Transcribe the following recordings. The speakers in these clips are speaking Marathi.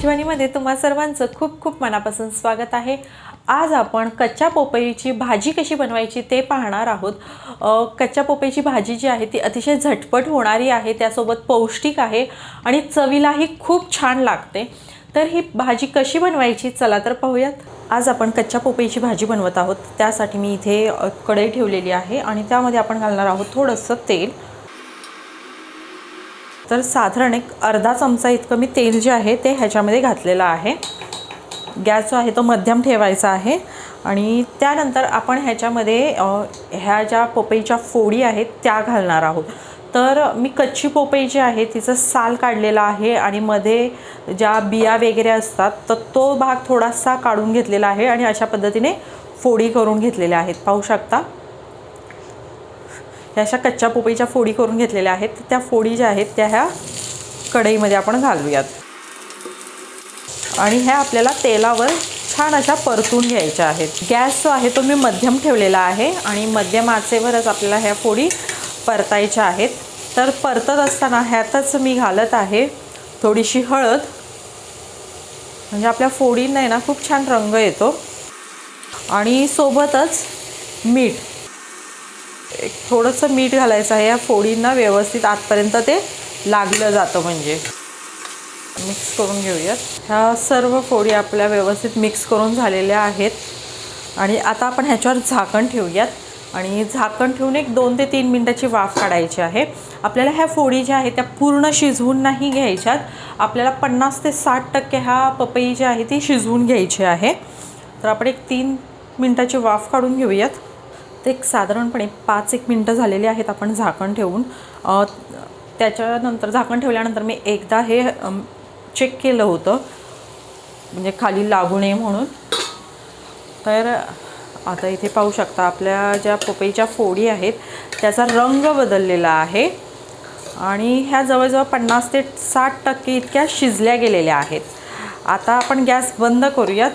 मेजवानीमध्ये तुम्हा सर्वांचं खूप खूप मनापासून स्वागत आहे. आज आपण कच्च्या पोपईची भाजी कशी बनवायची ते पाहणार आहोत. कच्च्या पोपईची भाजी जी आहे ती अतिशय झटपट होणारी आहे त्यासोबत पौष्टिक आहे आणि चवीलाही खूप छान लागते. तर ही भाजी कशी बनवायची चला तर पाहूयात. आज आपण कच्च्या पोपईची भाजी बनवत आहोत. त्यासाठी मी इथे कढई ठेवलेली आहे आणि त्यामध्ये आपण घालणार आहोत थोडंसं तेल. तर साधारण एक अर्धा चमचा इतकं मी तेल जे आहे ते ह्याच्यामध्ये घातलेलं आहे. गॅस जो आहे तो मध्यम ठेवायचा आहे आणि त्यानंतर आपण ह्याच्यामध्ये ह्या ज्या पोपईच्या फोडी आहेत त्या घालणार आहोत. तर मी कच्ची पोपई जी आहे तिचं साल काढलेलं आहे आणि मध्ये ज्या बिया वगैरे असतात तर तो भाग थोडासा काढून घेतलेला आहे आणि अशा पद्धतीने फोडी करून घेतलेल्या आहेत. पाहू शकता? ह्या अशा कच्च्या पोपईच्या फोडी करून घेतलेल्या आहेत. त्या फोडी ज्या आहेत त्या ह्या कढईमध्ये आपण घालूयात. आणि ह्या आपल्याला तेलावर छान अशा परतून घ्यायच्या आहेत. गॅस जो आहे तो मी मध्यम ठेवलेला आहे आणि मध्यम आचेवरच आपल्याला ह्या फोडी परतायच्या आहेत. तर परतत असताना ह्यातच मी घालत आहे थोडीशी हळद. म्हणजे आपल्या फोडींना आहे ना खूप छान रंग येतो. आणि सोबतच मीठ. एक थोडंसं मीठ घालायचं आहे. या फोडींना व्यवस्थित आतपर्यंत ते लागलं जातं म्हणजे. मिक्स करून घेऊयात. ह्या सर्व फोडी आपल्या व्यवस्थित मिक्स करून झालेल्या आहेत. आणि आता आपण ह्याच्यावर झाकण ठेवूयात. आणि झाकण ठेवून एक दोन ते तीन मिनटाची वाफ काढायची आहे. आपल्याला ह्या फोडी ज्या आहेत त्या पूर्ण शिजवून नाही घ्यायच्यात. आपल्याला पन्नास ते साठ टक्के ह्या पपई जी आहे ती शिजवून घ्यायची आहे. तर आपण एक तीन मिनटाची वाफ काढून घेऊयात. ते एक साधारणपणे पाच एक मिनटं झालेली आहेत आपण झाकण ठेवून. त्याच्यानंतर झाकण ठेवल्यानंतर मी एकदा हे चेक केलं होतं. म्हणजे खाली लागू नये म्हणून. तर आता इथे पाहू शकता आपल्या ज्या पपईच्या फोडी आहेत त्याचा रंग बदललेला आहे. आणि ह्या जवळजवळ पन्नास ते साठ टक्के इतक्या शिजल्या गेलेल्या आहेत. आता आपण गॅस बंद करूयात.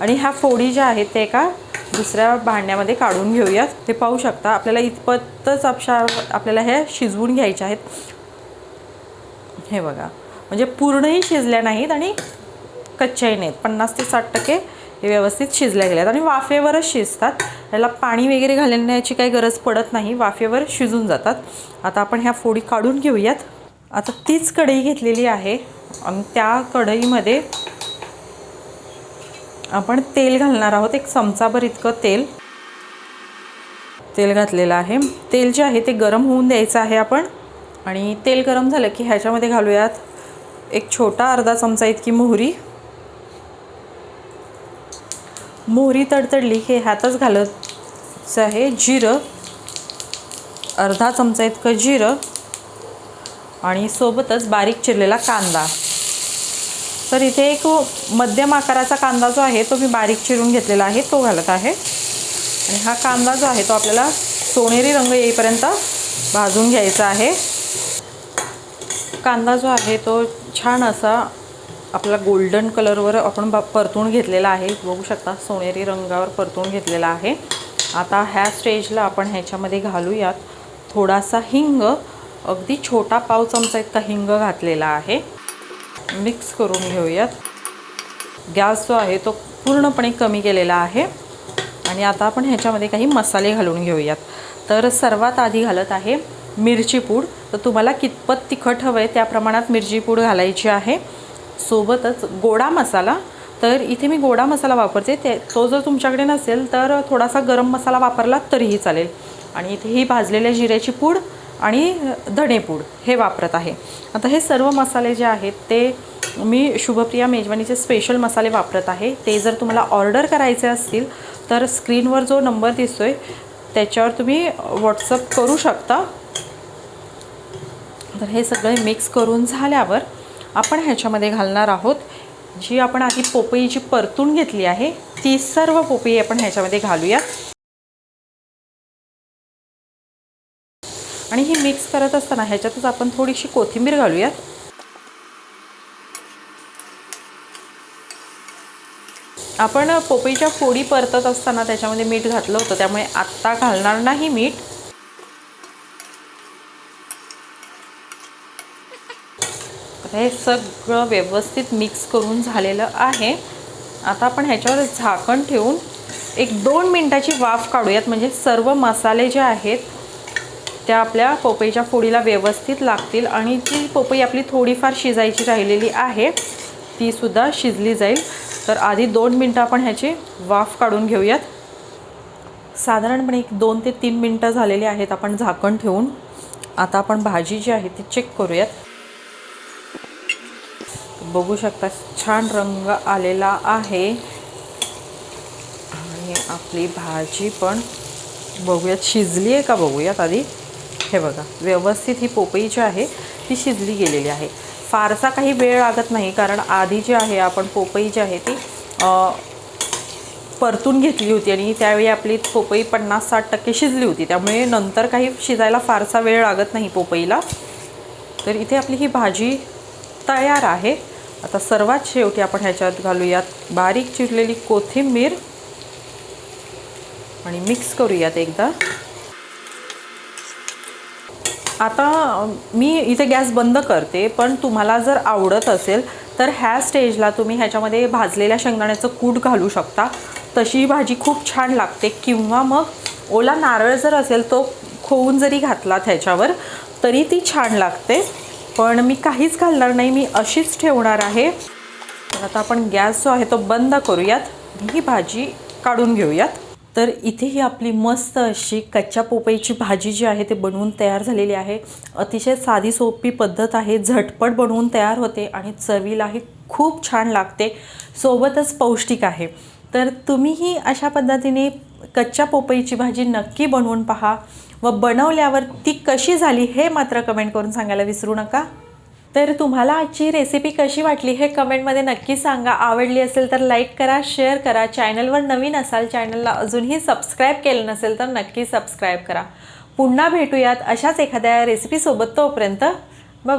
आणि ह्या फोडी ज्या आहेत ते एका दुसऱ्या भांड्यामध्ये काढून घेऊयात. ते पाहू शकता आपल्याला इतपतच आपशा आपल्याला ह्या शिजवून घ्यायच्या आहेत. हे बघा म्हणजे पूर्णही शिजल्या नाहीत आणि कच्च्याही नाहीत. पन्नास ते साठ टक्के हे व्यवस्थित शिजल्या गेल्यात आणि वाफेवरच शिजतात. याला पाणी वगैरे घालण्याची काही गरज पडत नाही वाफेवर शिजून जातात. आता आपण ह्या फोडी काढून घेऊयात. आता तीच कढई घेतलेली आहे आणि त्या कढईमध्ये आपण तेल घालणार आहोत. एक चमचाभर इतकं तेल तेल घातलेलं आहे. तेल जे आहे ते गरम होऊन द्यायचं आहे आपण. आणि तेल गरम झालं की ह्याच्यामध्ये घालूयात एक छोटा अर्धा चमचा इतकी मोहरी. मोहरी तडतडली हे ह्यातच घालायचं आहे जिरं. अर्धा चमचा इतकं जिरं. आणि सोबतच बारीक चिरलेला कांदा. तर इथे एक मध्यम आकाराचा कांदा जो आहे तो मी बारीक चिरून घेतलेला आहे तो घालत आहे. आणि हा कांदा जो आहे तो आपल्याला सोनेरी रंग येईपर्यंत भाजून घ्यायचा आहे. कांदा जो आहे तो छान असा आपला गोल्डन कलरवर आपण बा परतून घेतलेला आहे. बघू शकता सोनेरी रंगावर परतून घेतलेला आहे. आता ह्या स्टेजला आपण ह्याच्यामध्ये घालूयात. थोडासा हिंग अगदी छोटा पाव चमचा इतका हिंग घातलेला आहे. मिक्स करून घेऊयात. गॅस जो आहे तो पूर्णपणे कमी केलेला आहे. आणि आता आपण ह्याच्यामध्ये काही मसाले घालून घेऊयात. तर सर्वात आधी घालत आहे मिरची पूड. तर तुम्हाला कितपत तिखट हवं आहे त्या प्रमाणात मिरची पूड घालायची आहे. सोबतच गोडा मसाला. तर इथे मी गोडा मसाला वापरते. ते तो जर तुमच्याकडे नसेल तर थोडासा गरम मसाला वापरला तरीही चालेल. आणि इथे ही भाजलेल्या जिऱ्याची पूड आणि धणेपूड हे वापरत आहे. आता हे सर्व मसाले जे आहेत ते मी शुभप्रिया मेजवानीचे स्पेशल मसाले वापरत आहे. ते जर तुम्हाला ऑर्डर करायचे असतील तर स्क्रीनवर जो नंबर दिसतो आहे त्याच्यावर तुम्ही व्हॉट्सअप करू शकता. तर हे सगळे मिक्स करून झाल्यावर आपण ह्याच्यामध्ये घालणार आहोत. जी आपण आधी पोपईची परतून घेतली आहे ती सर्व पोपई आपण ह्याच्यामध्ये घालूया आणि ही मिक्स करत असताना ह्याच्यातच आपण थोडीशी कोथिंबीर घालूयात. आपण पोपईच्या फोडी परतत असताना त्याच्यामध्ये मीठ घातलं होतं त्यामुळे आत्ता घालणार नाही मीठ. हे सगळं व्यवस्थित मिक्स करून झालेलं आहे. आता आपण ह्याच्यावर झाकण ठेवून एक दोन मिनटाची वाफ काढूयात म्हणजे सर्व मसाले जे आहेत त्या आपल्या पोपईच्या फोडीला व्यवस्थित लागतील आणि ती पोपई आपली थोडीफार शिजायची राहिलेली आहे तीसुद्धा शिजली जाईल. तर आधी दोन मिनटं आपण ह्याची वाफ काढून घेऊयात. साधारणपणे एक दोन ते तीन मिनटं झालेली आहेत आपण झाकण ठेवून. आता आपण भाजी जी आहे ती चेक करूयात. बघू शकता छान रंग आलेला आहे. आणि आपली भाजी पण बघूयात शिजली आहे का बघूयात आधी. हे बघा व्यवस्थित ही पोपई जी आहे ती शिजली गेलेली आहे. फारसा काही वेळ लागत नाही कारण आधी जी आहे आपण पोपई जी आहे ती परतून घेतली होती आणि त्यावेळी आपली पोपई पन्नास साठ टक्के शिजली होती. त्यामुळे नंतर काही शिजायला फारसा वेळ लागत नाही पोपईला. तर इथे आपली ही भाजी तयार आहे. आता सर्वात शेवटी आपण ह्याच्यात घालूयात बारीक चिरलेली कोथिंबीर. आणि मिक्स करूयात एकदा. आता मी इथे गॅस बंद करते पण तुम्हाला जर आवडत असेल तर ह्या स्टेजला तुम्ही ह्याच्यामध्ये भाजलेल्या शेंगदाण्याचं कूट घालू शकता. तशी भाजी खूप छान लागते. किंवा मग ओला नारळ जर असेल तो खोवून जरी घातलात ह्याच्यावर तरी ती छान लागते. पण मी काहीच घालणार नाही मी अशीच ठेवणार आहे. तर आता आपण गॅस जो आहे तो बंद करूयात. ही भाजी काढून घेऊयात. तर इथे ही आपली मस्त अशी कच्च्या पोपईची भाजी जी आहे ते बनवून तयार झालेली आहे. अतिशय साधी सोपी पद्धत आहे झटपट बनवून तयार होते आणि चवीलाही खूप छान लागते. सोबतच पौष्टिक आहे. तर तुम्हीही अशा पद्धतीने कच्च्या पोपईची भाजी नक्की बनवून पहा व बनवल्यावर ती कशी झाली हे मात्र कमेंट करून सांगायला विसरू नका. तर तुम्हाला आजची रेसिपी कशी वाटली हे कमेंटमध्ये नक्की सांगा. आवडली असेल तर लाईक करा शेअर करा. चॅनलवर नवीन असाल चॅनलला अजूनही सबस्क्राईब केलं नसेल तर नक्की सबस्क्राईब करा. पुन्हा भेटूयात अशाच एखाद्या रेसिपीसोबत तोपर्यंत. बाय